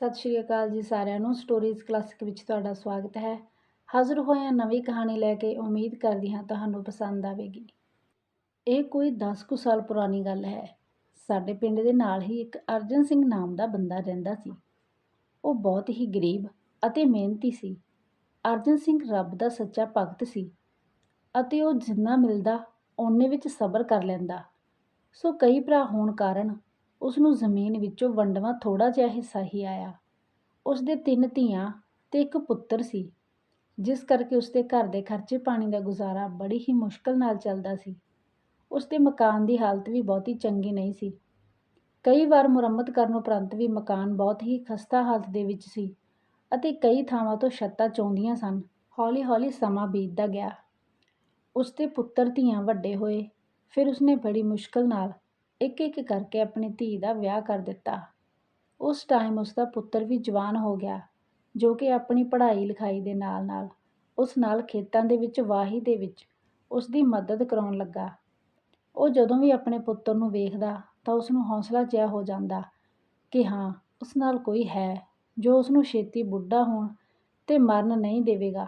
ਸਤਿ ਸ਼੍ਰੀ ਅਕਾਲ ਜੀ ਸਾਰਿਆਂ ਨੂੰ। ਸਟੋਰੀਜ਼ ਕਲਾਸਿਕ ਵਿੱਚ ਤੁਹਾਡਾ ਸਵਾਗਤ ਹੈ। ਹਾਜ਼ਰ ਹੋਏ ਨਵੀਂ ਕਹਾਣੀ ਲੈ ਕੇ। ਉਮੀਦ ਕਰਦੀ ਹਾਂ ਤੁਹਾਨੂੰ ਪਸੰਦ ਆਵੇਗੀ। ਇਹ ਕੋਈ 10 ਕੁ ਸਾਲ ਪੁਰਾਣੀ ਗੱਲ ਹੈ। ਸਾਡੇ ਪਿੰਡ ਦੇ ਨਾਲ ਹੀ ਇੱਕ ਅਰਜਨ ਸਿੰਘ ਨਾਮ ਦਾ ਬੰਦਾ ਰਹਿੰਦਾ ਸੀ। ਉਹ ਬਹੁਤ ਹੀ ਗਰੀਬ ਅਤੇ ਮਿਹਨਤੀ ਸੀ। ਅਰਜਨ ਸਿੰਘ ਰੱਬ ਦਾ ਸੱਚਾ ਭਗਤ ਸੀ ਅਤੇ ਉਹ ਜਿੰਨਾ ਮਿਲਦਾ ਓਨੇ ਵਿੱਚ ਸਬਰ ਕਰ ਲੈਂਦਾ। ਸੋ ਕਈ ਭਰਾ ਹੋਣ ਕਾਰਨ ਉਸ ਨੂੰ ਜ਼ਮੀਨ ਵਿੱਚੋਂ ਵੰਡਵਾਂ ਥੋੜ੍ਹਾ ਜਿਹਾ ਹਿੱਸਾ ਹੀ ਆਇਆ। ਉਸ ਦੇ ਤਿੰਨ ਧੀਆਂ ਅਤੇ ਇੱਕ ਪੁੱਤਰ ਸੀ, ਜਿਸ ਕਰਕੇ ਉਸ ਦੇ ਘਰ ਦੇ ਖਰਚੇ ਪਾਣੀ ਦਾ ਗੁਜ਼ਾਰਾ ਬੜੀ ਹੀ ਮੁਸ਼ਕਲ ਨਾਲ ਚੱਲਦਾ ਸੀ। ਉਸ ਦੇ ਮਕਾਨ ਦੀ ਹਾਲਤ ਵੀ ਬਹੁਤੀ ਚੰਗੀ ਨਹੀਂ ਸੀ। ਕਈ ਵਾਰ ਮੁਰੰਮਤ ਕਰਨ ਉਪਰੰਤ ਵੀ ਮਕਾਨ ਬਹੁਤ ਹੀ ਖਸਤਾ ਹਾਲਤ ਦੇ ਵਿੱਚ ਸੀ ਅਤੇ ਕਈ ਥਾਵਾਂ ਤੋਂ ਛੱਤਾਂ ਚੌਂਦੀਆਂ ਸਨ। ਹੌਲੀ-ਹੌਲੀ ਸਮਾਂ ਬੀਤਦਾ ਗਿਆ। ਉਸ ਦੇ ਪੁੱਤਰ ਧੀਆਂ ਵੱਡੇ ਹੋਏ, ਫਿਰ ਉਸਨੇ ਬੜੀ ਮੁਸ਼ਕਲ ਨਾਲ ਇੱਕ-ਇੱਕ ਕਰਕੇ ਆਪਣੀ ਧੀ ਦਾ ਵਿਆਹ ਕਰ ਦਿੱਤਾ। ਉਸ ਟਾਈਮ ਉਸ ਦਾ ਪੁੱਤਰ ਵੀ ਜਵਾਨ ਹੋ ਗਿਆ, ਜੋ ਕਿ ਆਪਣੀ ਪੜ੍ਹਾਈ ਲਿਖਾਈ ਦੇ ਨਾਲ-ਨਾਲ ਉਸ ਨਾਲ ਖੇਤਾਂ ਦੇ ਵਿੱਚ, ਵਾਹੀ ਦੇ ਵਿੱਚ ਉਸ ਦੀ ਮਦਦ ਕਰਾਉਣ ਲੱਗਾ। ਉਹ ਜਦੋਂ ਵੀ ਆਪਣੇ ਪੁੱਤਰ ਨੂੰ ਵੇਖਦਾ ਤਾਂ ਉਸ ਨੂੰ ਹੌਸਲਾ ਜਿਹਾ ਹੋ ਜਾਂਦਾ ਕਿ ਹਾਂ, ਉਸ ਨਾਲ ਕੋਈ ਹੈ ਜੋ ਉਸ ਨੂੰ ਛੇਤੀ ਬੁੱਢਾ ਹੋਣ ਤੇ ਮਰਨ ਨਹੀਂ ਦੇਵੇਗਾ।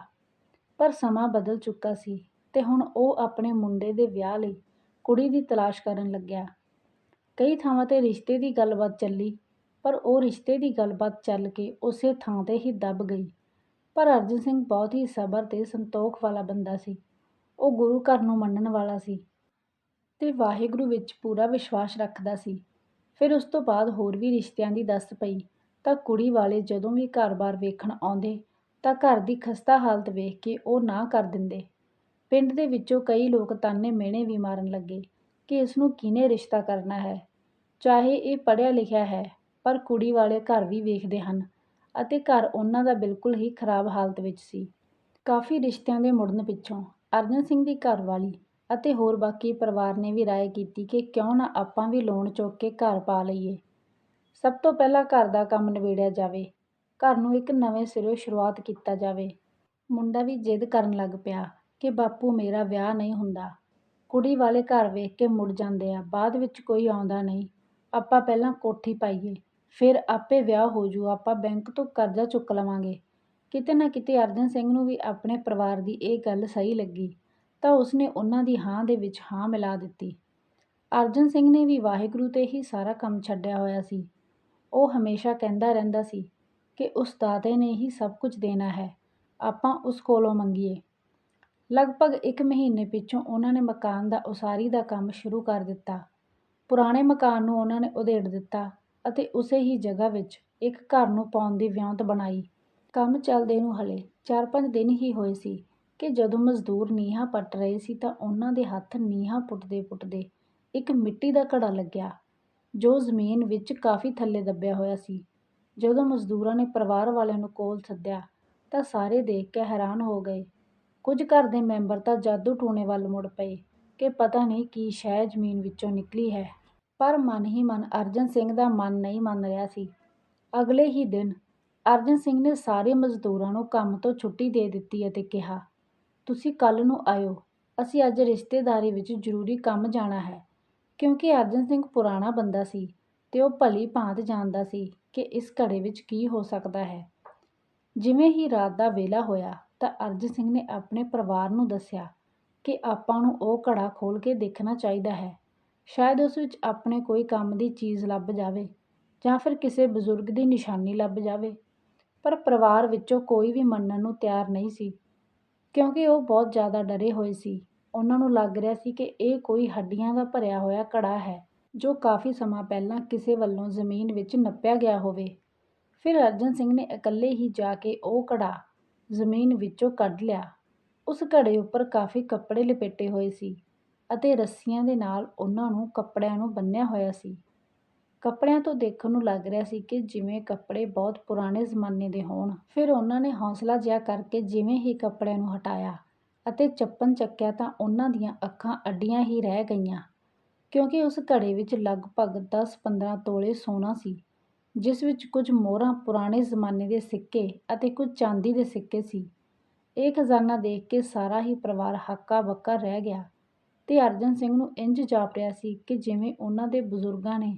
ਪਰ ਸਮਾਂ ਬਦਲ ਚੁੱਕਾ ਸੀ ਤੇ ਹੁਣ ਉਹ ਆਪਣੇ ਮੁੰਡੇ ਦੇ ਵਿਆਹ ਲਈ ਕੁੜੀ ਦੀ ਤਲਾਸ਼ ਕਰਨ ਲੱਗਿਆ। ਕਈ ਥਾਵਾਂ ਤੇ ਰਿਸ਼ਤੇ ਦੀ ਗੱਲਬਾਤ ਚੱਲੀ, ਪਰ ਉਹ ਰਿਸ਼ਤੇ ਦੀ ਗੱਲਬਾਤ ਚੱਲ ਕੇ ਉਸੇ ਥਾਂ ਤੇ ਹੀ ਦੱਬ ਗਈ। ਪਰ ਅਰਜਨ ਸਿੰਘ ਬਹੁਤ ਹੀ ਸਬਰ ਤੇ ਸੰਤੋਖ ਵਾਲਾ ਬੰਦਾ ਸੀ। ਉਹ ਗੁਰੂ ਘਰ ਨੂੰ ਮੰਨਣ ਵਾਲਾ ਸੀ ਤੇ ਵਾਹਿਗੁਰੂ ਵਿੱਚ ਪੂਰਾ ਵਿਸ਼ਵਾਸ ਰੱਖਦਾ ਸੀ। ਫਿਰ ਉਸ ਤੋਂ ਬਾਅਦ ਹੋਰ ਵੀ ਰਿਸ਼ਤਿਆਂ ਦੀ ਦੱਸ ਪਈ, ਤਾਂ ਕੁੜੀ ਵਾਲੇ ਜਦੋਂ ਵੀ ਘਰ-ਬਾਰ ਵੇਖਣ ਆਉਂਦੇ, ਤਾਂ ਘਰ ਦੀ ਖਸਤਾ ਹਾਲਤ ਵੇਖ ਕੇ ਉਹ ਨਾ ਕਰ ਦਿੰਦੇ। ਪਿੰਡ ਦੇ ਵਿੱਚੋਂ ਕਈ ਲੋਕ ਤਾਨੇ ਮਿਹਣੇ ਵੀ ਮਾਰਨ ਲੱਗੇ। ਕਿ ਇਸ ਨੂੰ ਕਿਹਨੇ ਰਿਸ਼ਤਾ ਕਰਨਾ ਹੈ? ਚਾਹੇ ਇਹ ਪੜ੍ਹਿਆ ਲਿਖਿਆ ਹੈ, ਪਰ ਕੁੜੀ ਵਾਲੇ ਘਰ ਵੀ ਵੇਖਦੇ ਹਨ ਅਤੇ ਘਰ ਉਹਨਾਂ ਦਾ ਬਿਲਕੁਲ ਹੀ ਖਰਾਬ ਹਾਲਤ ਵਿੱਚ ਸੀ। ਕਾਫੀ ਰਿਸ਼ਤਿਆਂ ਦੇ ਮੁੜਨ ਪਿੱਛੋਂ ਅਰਜਨ ਸਿੰਘ ਦੀ ਘਰਵਾਲੀ ਅਤੇ ਹੋਰ ਬਾਕੀ ਪਰਿਵਾਰ ਨੇ ਵੀ ਰਾਏ ਕੀਤੀ ਕਿ ਕਿਉਂ ਨਾ ਆਪਾਂ ਵੀ ਲੋਨ ਚੁੱਕ ਕੇ ਘਰ ਪਾ ਲਈਏ। ਸਭ ਤੋਂ ਪਹਿਲਾਂ ਘਰ ਦਾ ਕੰਮ ਨਿਬੇੜਿਆ ਜਾਵੇ, ਘਰ ਨੂੰ ਇੱਕ ਨਵੇਂ ਸਿਰੋਂ ਸ਼ੁਰੂਆਤ ਕੀਤਾ ਜਾਵੇ। ਮੁੰਡਾ ਵੀ ਜਿੱਦ ਕਰਨ ਲੱਗ ਪਿਆ ਕਿ ਬਾਪੂ ਮੇਰਾ ਵਿਆਹ ਨਹੀਂ ਹੁੰਦਾ। ਕੁੜੀ ਵਾਲੇ ਘਰ ਵੇਖ ਕੇ ਮੁੜ ਜਾਂਦੇ ਆ, ਬਾਅਦ ਵਿੱਚ ਕੋਈ ਆਉਂਦਾ ਨਹੀਂ। ਆਪਾਂ ਪਹਿਲਾਂ ਕੋਠੀ ਪਾਈਏ, ਫਿਰ ਆਪੇ ਵਿਆਹ ਹੋਜੂ ਆਪਾਂ ਬੈਂਕ ਤੋਂ ਕਰਜ਼ਾ ਚੁੱਕ ਲਵਾਂਗੇ। ਕਿਤੇ ਨਾ ਕਿਤੇ ਅਰਜਨ ਸਿੰਘ ਨੂੰ ਵੀ ਆਪਣੇ ਪਰਿਵਾਰ ਦੀ ਇਹ ਗੱਲ ਸਹੀ ਲੱਗੀ, ਤਾਂ ਉਸਨੇ ਉਹਨਾਂ ਦੀ ਹਾਂ ਦੇ ਵਿੱਚ ਹਾਂ ਮਿਲਾ ਦਿੱਤੀ। ਅਰਜਨ ਸਿੰਘ ਨੇ ਵੀ ਵਾਹਿਗੁਰੂ ਤੇ ਹੀ ਸਾਰਾ ਕੰਮ ਛੱਡਿਆ ਹੋਇਆ ਸੀ। ਉਹ ਹਮੇਸ਼ਾ ਕਹਿੰਦਾ ਰਹਿੰਦਾ ਸੀ ਕਿ ਉਸ ਦਾਤੇ ਨੇ ਹੀ ਸਭ ਕੁਝ ਦੇਣਾ ਹੈ, ਆਪਾਂ ਉਸ ਕੋਲੋਂ ਮੰਗੀਏ। ਲਗਭਗ ਇੱਕ ਮਹੀਨੇ ਪਿੱਛੋਂ ਉਹਨਾਂ ਨੇ ਮਕਾਨ ਦਾ ਉਸਾਰੀ ਦਾ ਕੰਮ ਸ਼ੁਰੂ ਕਰ ਦਿੱਤਾ। ਪੁਰਾਣੇ ਮਕਾਨ ਨੂੰ ਉਹਨਾਂ ਨੇ ਉਧੇੜ ਦਿੱਤਾ ਅਤੇ ਉਸੇ ਹੀ ਜਗ੍ਹਾ ਵਿੱਚ ਇੱਕ ਘਰ ਨੂੰ ਪਾਉਣ ਦੀ ਵਿਉਂਤ ਬਣਾਈ। ਕੰਮ ਚੱਲਦੇ ਨੂੰ ਹਲੇ 4-5 ਦਿਨ ਹੀ ਹੋਏ ਸੀ ਕਿ ਜਦੋਂ ਮਜ਼ਦੂਰ ਨੀਹਾਂ ਪੱਟ ਰਹੇ ਸੀ ਤਾਂ ਉਹਨਾਂ ਦੇ ਹੱਥ ਨੀਹਾਂ ਪੁੱਟਦੇ-ਪੁੱਟਦੇ ਇੱਕ ਮਿੱਟੀ ਦਾ ਘੜਾ ਲੱਗਿਆ, ਜੋ ਜ਼ਮੀਨ ਵਿੱਚ ਕਾਫੀ ਥੱਲੇ ਦੱਬਿਆ ਹੋਇਆ ਸੀ। ਜਦੋਂ ਮਜ਼ਦੂਰਾਂ ਨੇ ਪਰਿਵਾਰ ਵਾਲਿਆਂ ਨੂੰ ਕੋਲ ਸੱਦਿਆ ਤਾਂ ਸਾਰੇ ਦੇਖ ਕੇ ਹੈਰਾਨ ਹੋ ਗਏ ਕੁਝ ਘਰ ਦੇ ਮੈਂਬਰ ਤਾਂ ਜਾਦੂ ਟੂਣੇ ਵੱਲ ਮੁੜ ਪਏ ਕਿ ਪਤਾ ਨਹੀਂ ਕੀ ਸ਼ੈ ਜ਼ਮੀਨ ਵਿੱਚੋਂ ਨਿਕਲੀ ਹੈ। ਪਰ ਮਨ ਹੀ ਮਨ ਅਰਜਨ ਸਿੰਘ ਦਾ ਮਨ ਨਹੀਂ ਮੰਨ ਰਿਹਾ ਸੀ। ਅਗਲੇ ਹੀ ਦਿਨ ਅਰਜਨ ਸਿੰਘ ਨੇ ਸਾਰੇ ਮਜ਼ਦੂਰਾਂ ਨੂੰ ਕੰਮ ਤੋਂ ਛੁੱਟੀ ਦੇ ਦਿੱਤੀ ਅਤੇ ਕਿਹਾ, ਤੁਸੀਂ ਕੱਲ੍ਹ ਨੂੰ ਆਇਓ। ਅਸੀਂ ਅੱਜ ਰਿਸ਼ਤੇਦਾਰੀ ਵਿੱਚ ਜ਼ਰੂਰੀ ਕੰਮ ਜਾਣਾ ਹੈ। ਕਿਉਂਕਿ ਅਰਜਨ ਸਿੰਘ ਪੁਰਾਣਾ ਬੰਦਾ ਸੀ ਤੇ ਉਹ ਭਲੀ ਭਾਂਤ ਜਾਣਦਾ ਸੀ ਕਿ ਇਸ ਘੜੇ ਵਿੱਚ ਕੀ ਹੋ ਸਕਦਾ ਹੈ। ਜਿਵੇਂ ਹੀ ਰਾਤ ਦਾ ਵੇਲਾ ਹੋਇਆ ਤਾਂ ਅਰਜਨ ਸਿੰਘ ਨੇ ਆਪਣੇ ਪਰਿਵਾਰ ਨੂੰ ਦੱਸਿਆ ਕਿ ਆਪਾਂ ਨੂੰ ਉਹ ਘੜਾ ਖੋਲ੍ਹ ਕੇ ਦੇਖਣਾ ਚਾਹੀਦਾ ਹੈ। ਸ਼ਾਇਦ ਉਸ ਵਿੱਚ ਆਪਣੇ ਕੋਈ ਕੰਮ ਦੀ ਚੀਜ਼ ਲੱਭ ਜਾਵੇ ਜਾਂ ਫਿਰ ਕਿਸੇ ਬਜ਼ੁਰਗ ਦੀ ਨਿਸ਼ਾਨੀ ਲੱਭ ਜਾਵੇ। ਪਰ ਪਰਿਵਾਰ ਵਿੱਚੋਂ ਕੋਈ ਵੀ ਮੰਨਣ ਨੂੰ ਤਿਆਰ ਨਹੀਂ ਸੀ। ਕਿਉਂਕਿ ਉਹ ਬਹੁਤ ਜ਼ਿਆਦਾ ਡਰੇ ਹੋਏ ਸੀ। ਉਹਨਾਂ ਨੂੰ ਲੱਗ ਰਿਹਾ ਸੀ ਕਿ ਇਹ ਕੋਈ ਹੱਡੀਆਂ ਦਾ ਭਰਿਆ ਹੋਇਆ ਘੜਾ ਹੈ ਜੋ ਕਾਫੀ ਸਮਾਂ ਪਹਿਲਾਂ ਕਿਸੇ ਵੱਲੋਂ ਜ਼ਮੀਨ ਵਿੱਚ ਨੱਪਿਆ ਗਿਆ ਹੋਵੇ। ਫਿਰ ਅਰਜਨ ਸਿੰਘ ਨੇ ਇਕੱਲੇ ਹੀ ਜਾ ਕੇ ਉਹ ਘੜਾ ਜ਼ਮੀਨ ਵਿੱਚੋਂ ਕੱਢ ਲਿਆ। ਉਸ ਘੜੇ ਉੱਪਰ ਕਾਫੀ ਕੱਪੜੇ ਲਪੇਟੇ ਹੋਏ ਸੀ ਅਤੇ ਰੱਸੀਆਂ ਦੇ ਨਾਲ ਉਹਨਾਂ ਨੂੰ ਕੱਪੜਿਆਂ ਨੂੰ ਬੰਨ੍ਹਿਆ ਹੋਇਆ ਸੀ। ਕੱਪੜਿਆਂ ਤੋਂ ਦੇਖਣ ਨੂੰ ਲੱਗ ਰਿਹਾ ਸੀ ਕਿ ਜਿਵੇਂ ਕੱਪੜੇ ਬਹੁਤ ਪੁਰਾਣੇ ਜ਼ਮਾਨੇ ਦੇ ਹੋਣ। ਫਿਰ ਉਹਨਾਂ ਨੇ ਹੌਸਲਾ ਜਿਹਾ ਕਰਕੇ ਜਿਵੇਂ ਹੀ ਕੱਪੜਿਆਂ ਨੂੰ ਹਟਾਇਆ ਅਤੇ ਚੱਪਨ ਚੱਕਿਆ ਤਾਂ ਉਹਨਾਂ ਦੀਆਂ ਅੱਖਾਂ ਅੱਡੀਆਂ ਹੀ ਰਹਿ ਗਈਆਂ, ਕਿਉਂਕਿ ਉਸ ਘੜੇ ਵਿੱਚ ਲਗਭਗ 10-15 ਤੋਲੇ ਸੋਨਾ ਸੀ। ਜਿਸ ਵਿੱਚ ਕੁਝ ਮੋਹਰਾਂ ਪੁਰਾਣੇ ਜ਼ਮਾਨੇ ਦੇ ਸਿੱਕੇ ਅਤੇ ਕੁਝ ਚਾਂਦੀ ਦੇ ਸਿੱਕੇ ਸੀ। ਇਹ ਖਜ਼ਾਨਾ ਦੇਖ ਕੇ ਸਾਰਾ ਹੀ ਪਰਿਵਾਰ ਹੱਕਾ ਬੱਕਾ ਰਹਿ ਗਿਆ ਤੇ ਅਰਜਨ ਸਿੰਘ ਨੂੰ ਇੰਜ ਜਾਪ ਰਿਹਾ ਸੀ ਕਿ ਜਿਵੇਂ ਉਹਨਾਂ ਦੇ ਬਜ਼ੁਰਗਾਂ ਨੇ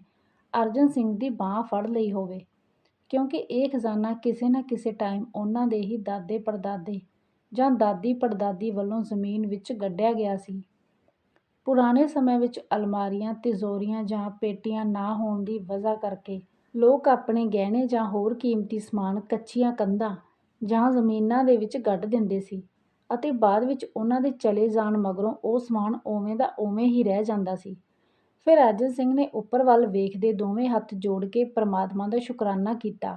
ਅਰਜਨ ਸਿੰਘ ਦੀ ਬਾਂਹ ਫੜ ਲਈ ਹੋਵੇ, ਕਿਉਂਕਿ ਇਹ ਖਜ਼ਾਨਾ ਕਿਸੇ ਨਾ ਕਿਸੇ ਟਾਈਮ ਉਹਨਾਂ ਦੇ ਹੀ ਦਾਦੇ ਪੜਦਾਦੇ ਜਾਂ ਦਾਦੀ ਪੜਦਾਦੀ ਵੱਲੋਂ ਜ਼ਮੀਨ ਵਿੱਚ ਗੱਡਿਆ ਗਿਆ ਸੀ। ਪੁਰਾਣੇ ਸਮੇਂ ਵਿੱਚ ਅਲਮਾਰੀਆਂ, ਤਿਜੋਰੀਆਂ ਜਾਂ ਪੇਟੀਆਂ ਨਾ ਹੋਣ ਦੀ ਵਜ੍ਹਾ ਕਰਕੇ ਲੋਕ ਆਪਣੇ ਗਹਿਣੇ ਜਾਂ ਹੋਰ ਕੀਮਤੀ ਸਮਾਨ ਕੱਚੀਆਂ ਕੰਧਾਂ ਜਾਂ ਜ਼ਮੀਨਾਂ ਦੇ ਵਿੱਚ ਗੱਡ ਦਿੰਦੇ ਸੀ ਅਤੇ ਬਾਅਦ ਵਿੱਚ ਉਹਨਾਂ ਦੇ ਚਲੇ ਜਾਣ ਮਗਰੋਂ ਉਹ ਸਮਾਨ ਉਵੇਂ ਦਾ ਉਵੇਂ ਹੀ ਰਹਿ ਜਾਂਦਾ ਸੀ। ਫਿਰ ਅਰਜਨ ਸਿੰਘ ਨੇ ਉੱਪਰ ਵੱਲ ਵੇਖਦੇ ਦੋਵੇਂ ਹੱਥ ਜੋੜ ਕੇ ਪਰਮਾਤਮਾ ਦਾ ਸ਼ੁਕਰਾਨਾ ਕੀਤਾ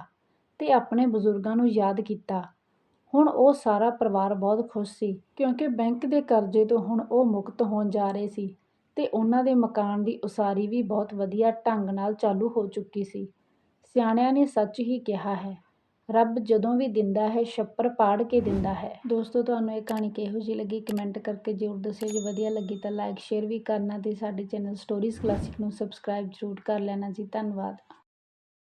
ਤੇ ਆਪਣੇ ਬਜ਼ੁਰਗਾਂ ਨੂੰ ਯਾਦ ਕੀਤਾ। ਹੁਣ ਉਹ ਸਾਰਾ ਪਰਿਵਾਰ ਬਹੁਤ ਖੁਸ਼ ਸੀ ਕਿਉਂਕਿ ਬੈਂਕ ਦੇ ਕਰਜ਼ੇ ਤੋਂ ਹੁਣ ਉਹ ਮੁਕਤ ਹੋਣ ਜਾ ਰਹੇ ਸੀ ਤੇ ਉਹਨਾਂ ਦੇ ਮਕਾਨ ਦੀ ਉਸਾਰੀ ਵੀ ਬਹੁਤ ਵਧੀਆ ਢੰਗ ਨਾਲ ਚਾਲੂ ਹੋ ਚੁੱਕੀ ਸੀ। ਸਿਆਣਿਆਂ ਨੇ ਸੱਚ ਹੀ ਕਿਹਾ ਹੈ, ਰੱਬ ਜਦੋਂ ਵੀ ਦਿੰਦਾ ਹੈ, ਛੱਪਰ ਪਾੜ ਕੇ ਦਿੰਦਾ ਹੈ। ਦੋਸਤੋ, ਤੁਹਾਨੂੰ ਇਹ ਕਹਾਣੀ ਕਿਹੋ ਜਿਹੀ ਲੱਗੀ? ਕਮੈਂਟ ਕਰਕੇ ਜ਼ਰੂਰ ਦੱਸਿਓ। ਜੇ ਵਧੀਆ ਲੱਗੀ ਤਾਂ ਲਾਈਕ ਸ਼ੇਅਰ ਵੀ ਕਰਨਾ ਤੇ ਸਾਡੇ ਚੈਨਲ ਸਟੋਰੀਜ਼ ਕਲਾਸਿਕ ਨੂੰ ਸਬਸਕ੍ਰਾਈਬ ਜ਼ਰੂਰ ਕਰ ਲੈਣਾ ਜੀ। ਧੰਨਵਾਦ।